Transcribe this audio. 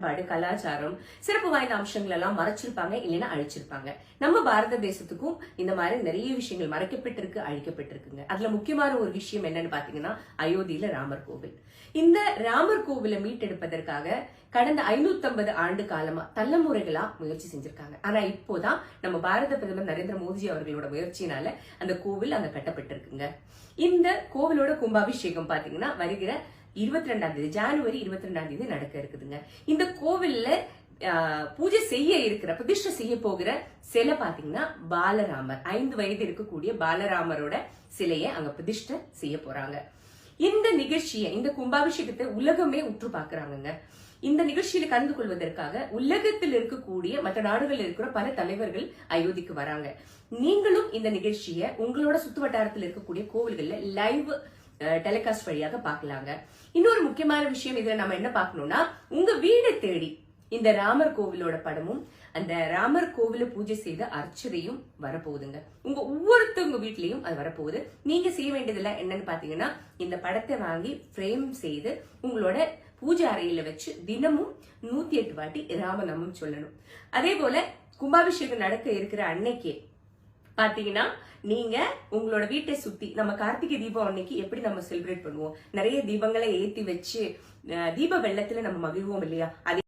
பண்பாடு கலாச்சாரம் சிறப்பு வாய்ந்த அம்சங்கள் எல்லாம் மறைச்சிருப்பாங்க இல்லைன்னா அழிச்சிருப்பாங்க. நம்ம பாரத தேசத்துக்கும் இந்த மாதிரி நிறைய விஷயங்கள் மறைக்கப்பட்டிருக்கு அழிக்கப்பட்டிருக்குங்க. அதுல முக்கியமான ஒரு விஷயம் என்னன்னு பாத்தீங்கன்னா அயோத்தியில ராமர் கோவில். இந்த ராமர் கோவிலை மீட்டெடுப்பதற்காக கடந்த 550 ஆண்டு காலமா தலைமுறைகளா முயற்சி செஞ்சிருக்காங்க. ஆனா இப்போதான் நம்ம பாரத பிரதமர் நரேந்திர மோடி அவர்களோட முயற்சியினால அந்த கோவில் அங்க கட்டப்பட்டிருக்குங்க. இந்த கோவிலோட கும்பாபிஷேகம் பாத்தீங்கன்னா வருகிற இருபத்தி ரெண்டாம் தேதி ஜனவரி இருபத்தி ரெண்டாம் தேதி நடக்க இருக்குதுங்க. இந்த கோவில்ல ஆஹ், பூஜை செய்ய இருக்கிற பிரதிஷ்டை செய்ய போகிற சிலை பாத்தீங்கன்னா பாலராமர். ஐந்து வயது இருக்கக்கூடிய பாலராமரோட சிலையை அங்க பிரதிஷ்டை செய்ய போறாங்க. இந்த நிகழ்ச்சியை இந்த கும்பாபிஷேகத்தை உலகமே உற்று பாக்குறாங்க இந்த நிகழ்ச்சியில கலந்து கொள்வதற்காக உலகத்தில் இருக்கக்கூடிய மற்ற நாடுகளில் இருக்கிற பல தலைவர்கள் அயோத்திக்கு வராங்க. நீங்களும் இந்த நிகழ்ச்சியை உங்களோட சுத்து வட்டாரத்தில் இருக்கக்கூடிய கோவில்கள்ல லைவ் டெலிகாஸ்ட் வழியாக பார்க்கலாங்க. இன்னொரு முக்கியமான விஷயம் இதுல நம்ம என்ன பார்க்கணும்னா உங்க வீடை தேடி இந்த ராமர் கோவிலோட படமும் அந்த ராமர் கோவில பூஜை செய்த அர்ச்சதையும் வரப்போகுதுங்க. உங்க ஒவ்வொருத்தவங்க வீட்லயும் அது வரப்போகுது. நீங்க செய்ய வேண்டியதெல்லாம் என்னன்னு பாத்தீங்கன்னா இந்த படத்தை வாங்கி ஃப்ரேம் செய்து உங்களோட பூஜை அறையில வச்சு தினமும் நூத்தி எட்டு வாட்டி ராமநாமம் சொல்லணும். அதே போல கும்பாபிஷேகம் நடக்க இருக்கிற அன்னைக்கே பாத்தீங்கன்னா நீங்க உங்களோட வீட்டை சுத்தி நம்ம கார்த்திகை தீபம் அன்னைக்கு எப்படி நம்ம செலிப்ரேட் பண்ணுவோம்? நிறைய தீபங்களை ஏத்தி வச்சு தீப வெள்ளத்துல நம்ம மகிழ்வோம் இல்லையா? அதே